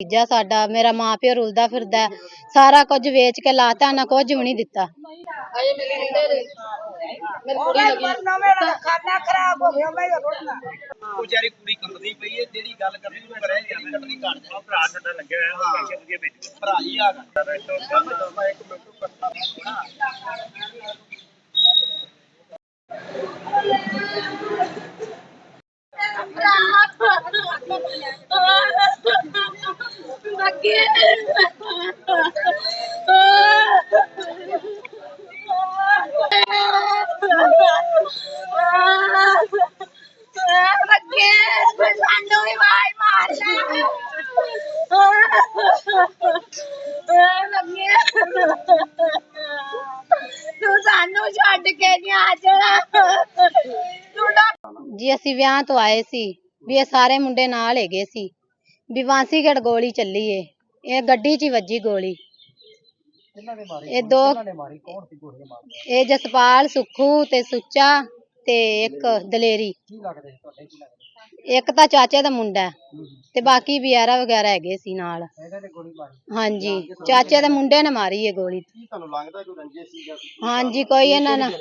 ਤੀਜਾ ਸਾਡਾ ਮੇਰਾ ਮਾਂ ਪਿਓ ਰੁਲਦਾ ਫਿਰਦਾ ਹੈ। ਸਾਰਾ ਕੁਝ ਵੇਚ ਕੇ ਲਾਤਾ ਨਾ ਕੁਝ ਵੀ ਨਹੀਂ ਦਿੱਤਾ ਵਿਚਾਰੀ ਕੁੜੀ ਕੰਬਦੀ ਪਈ ਹੈ ਜਿਹੜੀ ਗੱਲ ਕਰਨੀ ਉਹ ਕਰਿਆ ਜਾਂਦੇ ਕੱਟਣੀ ਕਰ ਜਾ ਭਰਾ ਸਾਡਾ ਲੱਗਿਆ ਹੋਇਆ ਉਹ ਪੈਸੇ ਵਧੀਆ ਭੇਜ ਭਰਾ ਹੀ ਆ ਇੱਕ ਲੱਗੇ ਲੱਗੇ ਜੀ ਅਸੀਂ ਵਿਆਹ ਤੋਂ ਆਏ ਸੀ ਵੀ ਇਹ ਸਾਰੇ ਮੁੰਡੇ ਨਾਲ ਹੈਗੇ ਸੀ ਵੀ ਵਾਂਸੀਗੜ ਗੋਲੀ ਚੱਲੀ ਏ। ਇਹ ਗੱਡੀ 'ਚ ਹੀ ਵੱਜੀ ਗੋਲੀ। ਇਹ ਦੋ ਇਹ ਜਸਪਾਲ ਸੁੱਖੂ ਤੇ ਸੁੱਚਾ ਤੇ ਇੱਕ ਦਲੇਰੀ। ਇੱਕ ਤਾਂ ਚਾਚੇ ਦਾ ਮੁੰਡਾ ਹੈ ਤੇ ਬਾਕੀ ਵਿਆਰਾ ਵਗੈਰਾ ਹੈਗੇ ਸੀ ਨਾਲ। ਹਾਂਜੀ ਚਾਚੇ ਦੇ ਮੁੰਡੇ ਨੇ ਮਾਰੀ ਏ ਗੋਲੀ। ਤੁਹਾਨੂੰ ਲੱਗਦਾ ਕੋਈ ਰੰਜੇ ਸੀਗਾ ਹਾਂਜੀ ਕੋਈ ਇਹਨਾਂ ਨਾਲ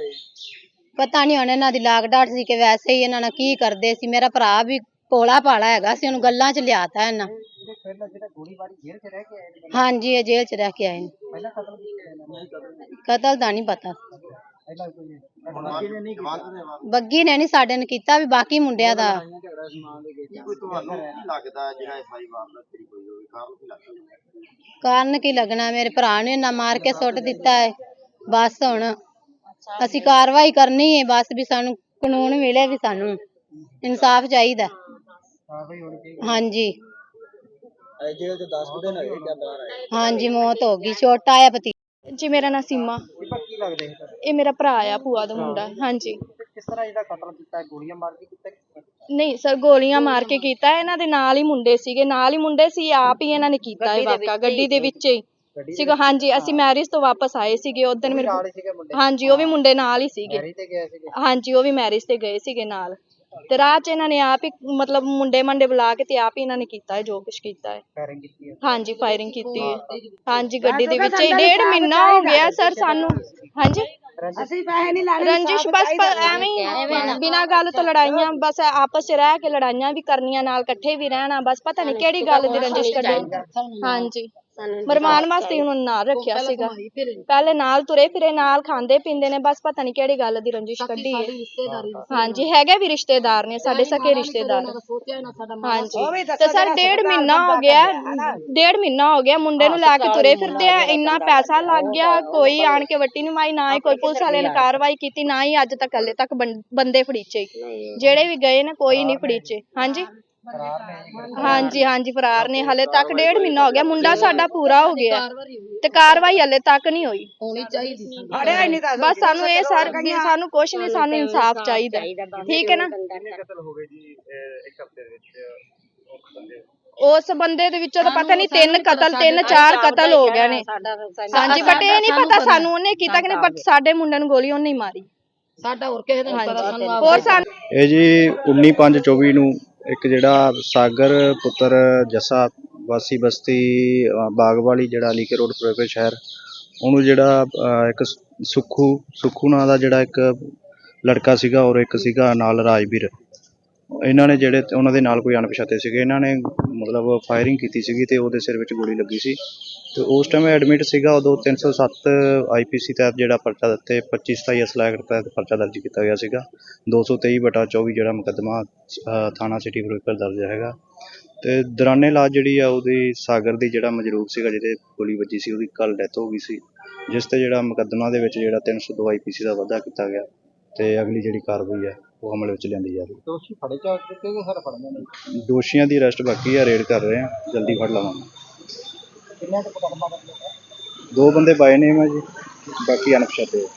ਪਤਾ ਨਹੀਂ ਹੁਣ ਇਹਨਾਂ ਦੀ ਲਾਗ ਡਾਟ ਸੀ ਕਿ ਵੈਸੇ ਹੀ ਇਹਨਾਂ ਨਾਲ ਕੀ ਕਰਦੇ ਸੀ। ਮੇਰਾ ਭਰਾ ਵੀ ਭੋਲਾ ਭਾਲਾ ਹੈਗਾ ਸੀ ਉਹਨੂੰ ਗੱਲਾਂ 'ਚ ਲਿਆਤਾ ਇਹਨਾਂ। ਹਾਂਜੀ ਇਹ ਜੇਲ੍ਹ 'ਚ ਰਹਿ ਕੇ ਆਏ। ਨੇ ਕਤਲ ਕੀਤਾ ਕਤਲ ਦਾ ਨਹੀਂ ਪਤਾ। ਬੱਗੀ ਨੇ ਨਹੀਂ ਸਾਡੇ ਨੇ ਕੀਤਾ ਵੀ ਬਾਕੀ ਮੁੰਡਿਆਂ ਦਾ। ਕਾਰਨ ਕੀ ਲੱਗਣਾ? ਮੇਰੇ ਭਰਾ ਨੇ ਨਾ ਮਾਰ ਕੇ ਸੁੱਟ ਦਿੱਤਾ ਹੈ। ਬਸ ਹੁਣ ਅਸੀਂ ਕਾਰਵਾਈ ਕਰਨੀ ਹੈ ਬਸ ਵੀ ਸਾਨੂੰ ਕਾਨੂੰਨ ਮਿਲੇ ਵੀ ਸਾਨੂੰ ਇਨਸਾਫ ਚਾਹੀਦੀ। ਹਾਂਜੀ। ਹੈ ਜੇਲ੍ਹ 'ਚ 10 ਦਿਨ ਹੋਏ ਕਿਆ ਬਾਹਰ ਆਏ ਹਾਂਜੀ ਮੌਤ ਹੋ ਗਈ ਛੋਟਾ ਆ ਭਤੀ ਜੀ ਮੇਰਾ ਨਾਂ ਸੀਮਾ। ਕੀ ਲੱਗਦੇ ਇਹ ਮੇਰਾ ਭਰਾ ਆ ਭੂਆ ਦਾ ਮੁੰਡਾ ਹਾਂਜੀ। ਕਿਸ ਤਰ੍ਹਾਂ ਜਿਹੜਾ ਕਤਲ ਕੀਤਾ ਹੈ ਗੋਲੀਆਂ ਮਾਰ ਕੇ ਕੀਤਾ ਹੈ? ਨਹੀਂ? ਸਰ ਗੋਲੀਆਂ ਮਾਰ ਕੇ ਕੀਤਾ ਇਹਨਾਂ ਦੇ ਨਾਲ ਹੀ ਮੁੰਡੇ ਸੀਗੇ ਨਾਲ ਹੀ ਮੁੰਡੇ ਸੀ ਆਪ ਹੀ ਇਹਨਾਂ ਨੇ ਕੀਤਾ ਇਹ ਵਾਕਾ ਗੱਡੀ ਦੇ ਵਿੱਚ ਹੀ ਸੀਗਾ ਹਾਂਜੀ ਅਸੀਂ ਮੈਰਿਜ ਤੋਂ ਵਾਪਸ ਆਏ ਸੀਗੇ ਉਦੋਂ ਮੇਰੇ ਨਾਲ ਹੀ ਸੀਗੇ ਮੁੰਡੇ? ਹਾਂਜੀ ਉਹ ਵੀ ਮੁੰਡੇ ਨਾਲ ਹੀ ਸੀਗੇ। ਮੈਰੀ ਤੇ ਗਏ ਸੀਗੇ? ਹਾਂਜੀ ਉਹ ਵੀ ਮੈਰਿਜ ਤੇ ਗਏ ਸੀਗੇ ਨਾਲ। ਤੇ ਰਾਹ 'ਚ ਇਹਨਾਂ ਨੇ ਆਪ ਹੀ ਮਤਲਬ ਮੁੰਡੇ ਮੰਡੇ ਬੁਲਾ ਕੇ ਤੇ ਆਪ ਹੀ ਇਹਨਾਂ ਨੇ ਕੀਤਾ ਹੈ ਜੋ ਕੁਝ ਕੀਤਾ ਹੈ। ਫਾਇਰਿੰਗ ਕੀਤੀ ਹੈ। ਹਾਂਜੀ ਫਾਇਰਿੰਗ ਕੀਤੀ ਹੈ। ਹਾਂਜੀ ਗੱਡੀ ਦੇ ਵਿੱਚ ਹੀ ਡੇਢ ਮਹੀਨਾ ਹੋ ਗਿਆ ਸਰ ਸਾਨੂੰ। ਹਾਂਜੀ? ਅਸੀਂ ਪੈਸੇ ਨਹੀਂ ਲੈਣੇ ਰੰਜਿਸ਼ ਬਸ ਐਵੇਂ ਹੀ ਬਿਨਾਂ ਗੱਲ ਤੋਂ ਲੜਾਈਆਂ ਬਸ ਆਪਸ ਚ ਰਹਿ ਕੇ ਲੜਾਈਆਂ ਵੀ ਕਰਨੀਆਂ ਨਾਲ ਇਕੱਠੇ ਵੀ ਰਹਿਣਾ ਬਸ ਪਤਾ ਨਹੀਂ ਕਿਹੜੀ ਗੱਲ ਦੀ ਰੰਜਿਸ਼ ਕੱਢੀ। ਹਾਂਜੀ। ਮਰਮਾਨ ਵਾਸਤੇ ਉਹਨਾਂ ਨਾਲ ਰੱਖਿਆ ਸੀਗਾ। ਪਹਿਲੇ ਨਾਲ ਤੁਰੇ ਫਿਰੇ ਨਾਲ ਖਾਂਦੇ ਪੀਂਦੇ ਨੇ ਬਸ ਪਤਾ ਨਹੀਂ ਕਿਹੜੀ ਗੱਲ ਦੀ ਰੰਜਿਸ਼ ਕੱਢੀ ਹੈ। ਹਾਂਜੀ ਹੈਗੇ ਵੀ ਰਿਸ਼ਤੇਦਾਰ ਨੇ ਸਾਡੇ ਸਕੇ ਰਿਸ਼ਤੇਦਾਰ। ਹਾਂਜੀ। ਤੇ ਸਰ ਡੇਢ ਮਹੀਨਾ ਹੋ ਗਿਆ ਡੇਢ ਮਹੀਨਾ ਹੋ ਗਿਆ ਮੁੰਡੇ ਨੂੰ ਲੈ ਕੇ ਤੁਰੇ ਫਿਰਦੇ ਆ ਇੰਨਾ ਪੈਸਾ ਲੱਗ ਗਿਆ ਕੋਈ ਆਣ ਕੇ ਵੱਟੀ ਨਹੀਂ ਮਾਈ ਨਾ ਹੀ ਕੋਈ ਪੁਲਿਸ ਵਾਲੇ ਨੇ ਕਾਰਵਾਈ ਕੀਤੀ ਨਾ ਹੀ ਅੱਜ ਤੱਕ ਹਲੇ ਤੱਕ ਬੰਦੇ ਫੜੀਚੇ। ਜਿਹੜੇ ਵੀ ਗਏ ਨੇ ਕੋਈ ਨਹੀਂ। ਫੜੀਚੇ। ਹਾਂਜੀ? ਹਾਂਜੀ ਹਾਂਜੀ ਫਰਾਰ ਨੇ। ਹਲੇ ਤੱਕ ਡੇਢ ਮਹੀਨਾ ਹੋ ਗਿਆ। ਮੁੰਡਾ ਸਾਡਾ ਪੂਰਾ ਹੋ ਗਿਆ। ਤੇ ਕਾਰਵਾਈ ਹਲੇ ਤੱਕ ਨਹੀਂ ਹੋਈ। ਨਹੀਂ ਬਸ ਸਾਨੂੰ ਇਹ ਸਰ ਸਾਨੂੰ ਕੁਛ ਨਹੀਂ ਸਾਨੂੰ ਇਨਸਾਫ ਚਾਹੀਦਾ। ਠੀਕ ਹੈ ਨਾ? ਕਤਲ ਹੋ ਗਏ ਜੀ ਇੱਕ ਹਫ਼ਤੇ ਦੇ ਵਿੱਚ? ਉਸ ਬੰਦੇ ਦੇ ਵਿੱਚੋਂ ਤਾਂ ਪਤਾ ਨਹੀਂ ਤਿੰਨ ਕਤਲ ਤਿੰਨ ਚਾਰ ਕਤਲ ਹੋ ਗਏ ਨੇ। ਹਾਂਜੀ ਬਟ ਇਹ ਨਹੀਂ ਪਤਾ ਸਾਨੂੰ ਉਹਨੇ ਕੀਤਾ ਕਿ ਨਹੀਂ ਬਟ ਸਾਡੇ ਮੁੰਡੇ ਨੂੰ ਗੋਲੀ ਉਹਨੇ ਹੀ ਮਾਰੀ। ਸਾਡਾ ਹੋਰ ਕਿਸੇ ਦਾ ਹਾਂਜੀ। ਹੋਰ ਸਾਨੂੰ ਇਹ ਜੀ 19/5/24 ਨੂੰ ਇੱਕ ਜਿਹੜਾ ਸਾਗਰ ਪੁੱਤਰ ਜੱਸਾ ਵਾਸੀ ਬਸਤੀ ਅ, ਬਾਗਵਾਲੀ ਜਿਹੜਾ ਲੀਕੇ ਰੋਡ ਫਿਰੋਜ਼ਪੁਰ ਸ਼ਹਿਰ ਉਹਨੂੰ ਜਿਹੜਾ ਇੱਕ ਸੁੱਖੂ ਸੁੱਖੂ ਨਾਂ ਦਾ ਜਿਹੜਾ ਇੱਕ ਲੜਕਾ ਸੀਗਾ ਔਰ ਇੱਕ ਸੀਗਾ ਨਾਲ ਰਾਜਵੀਰ। ਇਹਨਾਂ ਨੇ ਜਿਹੜੇ ਉਹਨਾਂ ਦੇ ਨਾਲ ਕੋਈ ਅਣਪਛਾਤੇ ਸੀਗੇ, ਇਹਨਾਂ ਨੇ ਮਤਲਬ ਫਾਇਰਿੰਗ ਕੀਤੀ ਸੀਗੀ ਤੇ ਉਹਦੇ ਸਿਰ ਵਿੱਚ ਗੋਲੀ ਲੱਗੀ ਸੀ। ਤੇ ਉਸ ਟਾਈਮ ਐਡਮਿਟ ਸੀਗਾ ਉਦੋਂ 307 ਆਈਪੀਸੀ ਤਹਿਤ ਜਿਹੜਾ ਪਰਚਾ ਦਿੱਤੇ 25 27 ਅਸਲਾ ਐਕਟ ਤਹਿਤ ਪਰਚਾ ਦਰਜ ਕੀਤਾ ਗਿਆ ਸੀਗਾ। 223 ਬਟਾ 24 ਜਿਹੜਾ ਮੁਕੱਦਮਾ ਥਾਣਾ ਸਿਟੀ ਫਿਰੋਜ਼ਪੁਰ ਦਰਜ ਹੈਗਾ। ਤੇ ਦੌਰਾਨੇ ਇਲਾਜ ਜਿਹੜੀ ਆ ਉਹਦੀ ਸਾਗਰ ਦੀ ਜਿਹੜਾ ਮਜਰੂਬ ਸੀਗਾ, ਜਿਹਦੇ ਗੋਲੀ ਵੱਜੀ ਸੀ, ਉਹਦੀ ਕੱਲ ਡੈਥ ਹੋ ਗਈ ਸੀ। ਜਿਸ ਤੇ ਜਿਹੜਾ ਮੁਕੱਦਮਾ ਦੇ ਵਿੱਚ ਜਿਹੜਾ 302 ਆਈਪੀਸੀ ਦਾ ਵਾਧਾ ਕੀਤਾ ਗਿਆ ਤੇ ਅਗਲੀ ਜਿਹੜੀ ਕਾਰਵਾਈ ਹੈ ਉਹ ਅਮਲ ਵਿੱਚ ਲਿਆਂਦੀ ਜਾ ਰਹੀ ਦੋਸ਼ੀ ਫੜੇ ਜਾ ਚੁੱਕੇ ਕਿ ਸਰ ਫੜਨੇ ਨੇ? ਦੋਸ਼ੀਆਂ ਦੀ ਅਰੈਸਟ ਬਾਕੀ ਆ ਰੇਡ ਕਰ ਰਹੇ ਆ। ਜਲਦੀ ਫੜ ਲਵਾਂਗੇ। ਕਿੰਨੇ ਕੁ ਮੁਕੱਦਮਾ ਦਾ ਦੋ ਬੰਦੇ ਬਾਏ ਨੇਮ ਆ ਜੀ ਬਾਕੀ ਅਣਪਛਾਤੇ ਆ।